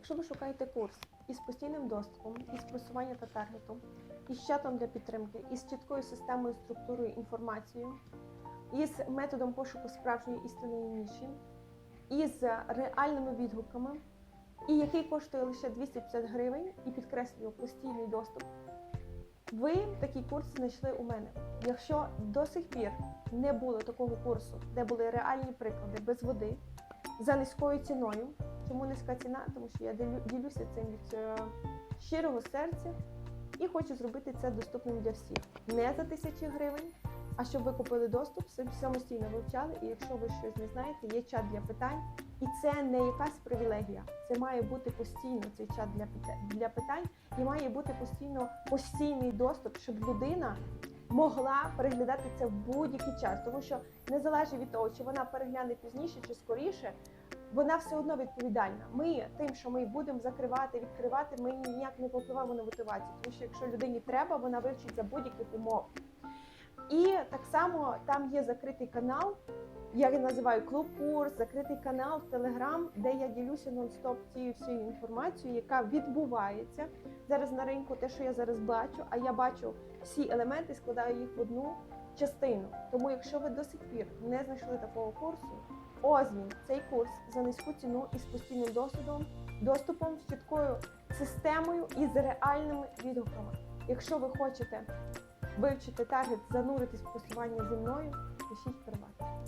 Якщо ви шукаєте курс із постійним доступом, із просування та таргету, із чатом для підтримки, із чіткою системою, структурою, інформацією, із методом пошуку справжньої істинної ніші, із реальними відгуками, і який коштує лише 250 гривень і підкреслюю постійний доступ, ви такий курс знайшли у мене. Якщо до сих пір не було такого курсу, де були реальні приклади без води, за низькою ціною. Чому низька ціна? Тому що я ділю- ділюся цим від е, щирого серця і хочу зробити це доступним для всіх. Не за тисячі гривень, а щоб ви купили доступ, самостійно вивчали. І якщо ви щось не знаєте, є чат для питань. І це не якась привілегія. Це має бути постійно цей чат для для питань, і має бути постійно постійний доступ, щоб людина могла переглядати це в будь-який час, тому що не залежить від того, чи вона перегляне пізніше чи скоріше. Вона все одно відповідальна. Ми тим, що ми будемо закривати, відкривати, ми ніяк не попливаємо на мотивацію. Тому що якщо людині треба, вона вивчить за будь-яких умов. І так само там є закритий канал, я називаю клуб курс, закритий канал в Телеграм, де я ділюся нон-стоп цією всією інформацією, яка відбувається зараз на ринку, те, що я зараз бачу, а я бачу всі елементи, складаю їх в одну частину. Тому, якщо ви до сих пір не знайшли такого курсу, ось цей курс за низьку ціну і з постійним досвідом, доступом, з чіткою системою і з реальними відгуками. Якщо ви хочете вивчити таргет, зануритись в посування зі мною, пишіть приват.